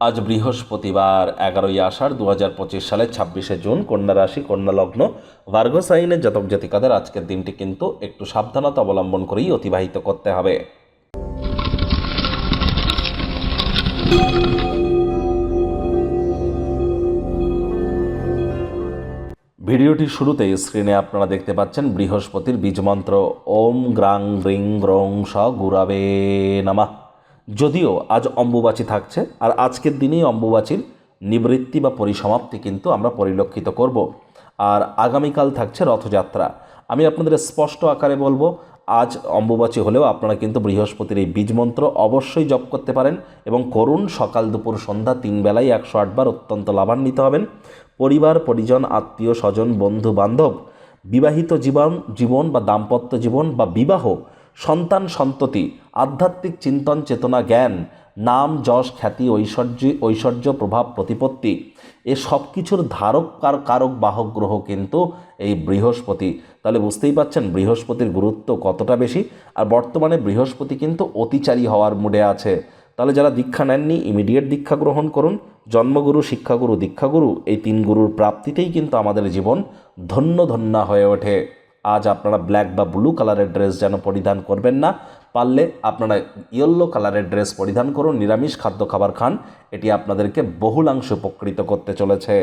আজ বৃহস্পতিবার, এগারোই আষাঢ় দু হাজার পঁচিশ সালের ছাব্বিশে জুন, কন্যা রাশি, কন্যা লগ্ন ভার্গস আইনের জাতক জাতিকাদের আজকের দিনটি কিন্তু একটু সাবধানতা অবলম্বন করেই অতিবাহিত করতে হবে। ভিডিওটির শুরুতেই স্ক্রিনে আপনারা দেখতে পাচ্ছেন বৃহস্পতির বীজমন্ত্র ওম গ্রাং গ্রিং গ্রং স গুরাবে নামা। যদিও আজ অম্বুবাচী থাকছে, আর আজকের দিনেই অম্বুবাচীর নিবৃত্তি বা পরিসমাপ্তি কিন্তু আমরা পরিলক্ষিত করব। আর আগামীকাল থাকছে রথযাত্রা। আমি আপনাদের স্পষ্ট আকারে বলব, আজ অম্বুবাচী হলেও আপনারা কিন্তু বৃহস্পতির এই বীজমন্ত্র অবশ্যই জপ করতে পারেন এবং করুন সকাল দুপুর সন্ধ্যা তিন বেলায় একশো আটবার অত্যন্ত লাভান্বিত হবেন। পরিবার, পরিজন, আত্মীয়, স্বজন, বন্ধু, বান্ধব, বিবাহিত জীবন জীবন বা দাম্পত্য জীবন বা বিবাহ সন্তান সন্ততি, আধ্যাত্মিক চিন্তন চেতনা জ্ঞান, নাম, যশ, খ্যাতি, ঐশ্বর্য ঐশ্বর্য প্রভাব প্রতিপত্তি, এ সব কিছুর ধারক কার কারক বাহক গ্রহ কিন্তু এই বৃহস্পতি। তাহলে বুঝতেই পাচ্ছেন বৃহস্পতির গুরুত্ব কতটা বেশি, আর বর্তমানে বৃহস্পতি কিন্তু অতিচারী হওয়ার মুডে আছে। তাহলে যারা দীক্ষা নেননি ইমিডিয়েট দীক্ষা গ্রহণ করুন। জন্মগুরু, শিক্ষাগুরু, দীক্ষাগুরু, এই তিন গুরুর প্রাপ্তিতেই কিন্তু আমাদের জীবন ধন্য ধন্য হয়ে ওঠে। আজ আপনারা ব্ল্যাক বা ব্লু কালারের ড্রেস যেন পরিধান করবেন না, পারলে আপনারা ইয়েলো কালারের ড্রেস পরিধান করুন, নিরামিষ খাদ্য খাবার খান, এটি আপনাদেরকে বহুলাংশে উপকৃত করতে চলেছে।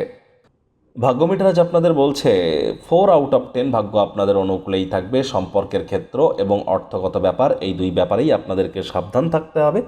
ভাগ্যমিটার আজ আপনাদের বলছে ফোর আউট অফ টেন ভাগ্য আপনাদের অনুকূলেই থাকবে, সম্পর্কের ক্ষেত্র এবং অর্থগত ব্যাপার, এই দুই ব্যাপারেই আপনাদেরকে সাবধান থাকতে হবে।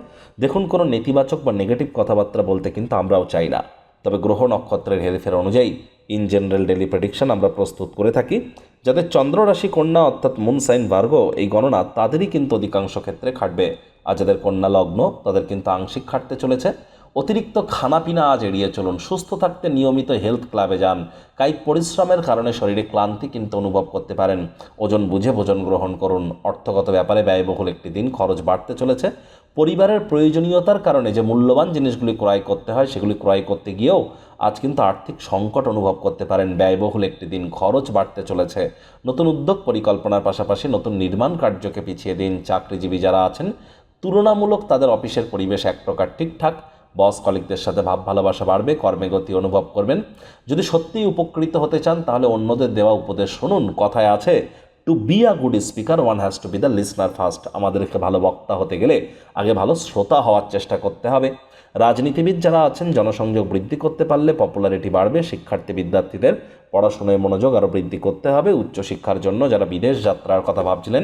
দেখুন কোনো নেতিবাচক বা নেগেটিভ কথাবার্তা বলতে কিন্তু আমরাও চাই না। তবে গ্রহ নক্ষত্রের হেরফের অনুযায়ী ইন জেনারেল ডেলি প্রেডিকশন আমরা প্রস্তুত করে থাকি। যাদের চন্দ্ররাশি কন্যা অর্থাৎ মুন সাইন ভার্গ, এই গণনা তাদেরই কিন্তু অধিকাংশ ক্ষেত্রে খাটবে। আর যাদের কন্যা লগ্ন, তাদের কিন্তু আংশিক খাটতে চলেছে। অতিরিক্ত খানাপিনা আজ এড়িয়ে চলুন। সুস্থ থাকতে নিয়মিত হেলথ ক্লাবে যান। কায়িক পরিশ্রমের কারণে শরীরে ক্লান্তি কিন্তু অনুভব করতে পারেন। ওজন বুঝে ভোজন গ্রহণ করুন। অর্থগত ব্যাপারে ব্যয়বহুল একটি দিন। খরচ বাড়তে চলেছে। পরিবারের প্রয়োজনীয়তার কারণে যে মূল্যবান জিনিসগুলি ক্রয় করতে হয়, সেগুলি ক্রয় করতে গিয়েও আজ কিন্তু আর্থিক সংকট অনুভব করতে পারেন। ব্যয়বহুল একটি দিন। খরচ বাড়তে চলেছে। নতুন উদ্যোগ পরিকল্পনার পাশাপাশি নতুন নির্মাণ কার্যকে পিছিয়ে দিন। চাকরিজীবী যারা আছেন, তুলনামূলক তাদের অফিসের পরিবেশ এক প্রকার ঠিকঠাক। বস কলিকদের সাথে ভাব ভালোবাসা বাড়বে, কর্মে গতি অনুভব করবেন। যদি সত্যিই উপকৃত হতে চান, তাহলে অন্যদের দেওয়া উপদেশ শুনুন। কথায় আছে to be a good speaker one has to be the listener first আমাদেরকে ভালো বক্তা হতে গেলে আগে ভালো শ্রোতা হওয়ার চেষ্টা করতে হবে। রাজনীতিবিদ যারা আছেন, জনসংযোগ বৃদ্ধি করতে পারলে পপুলারিটি বাড়বে। শিক্ষার্থী বিদ্যার্থীদের পড়াশোনায় মনোযোগ আরও বৃদ্ধি করতে হবে। উচ্চশিক্ষার জন্য যারা বিদেশ যাত্রার কথা ভাবছিলেন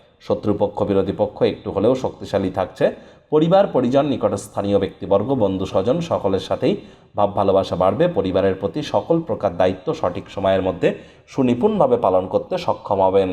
শত্রুপক্ষ, বিরোধী পক্ষ একটু হলেও শক্তিশালী থাকছে। পরিবার, পরিজন নিকট স্থানীয় ব্যক্তিবর্গ, বন্ধু স্বজন সকলের সাথেই ভাব ভালোবাসা বাড়বে। পরিবারের প্রতি সকল প্রকার দায়িত্ব সঠিক সময়ের মধ্যে সুনিপুণভাবে পালন করতে সক্ষম হবেন।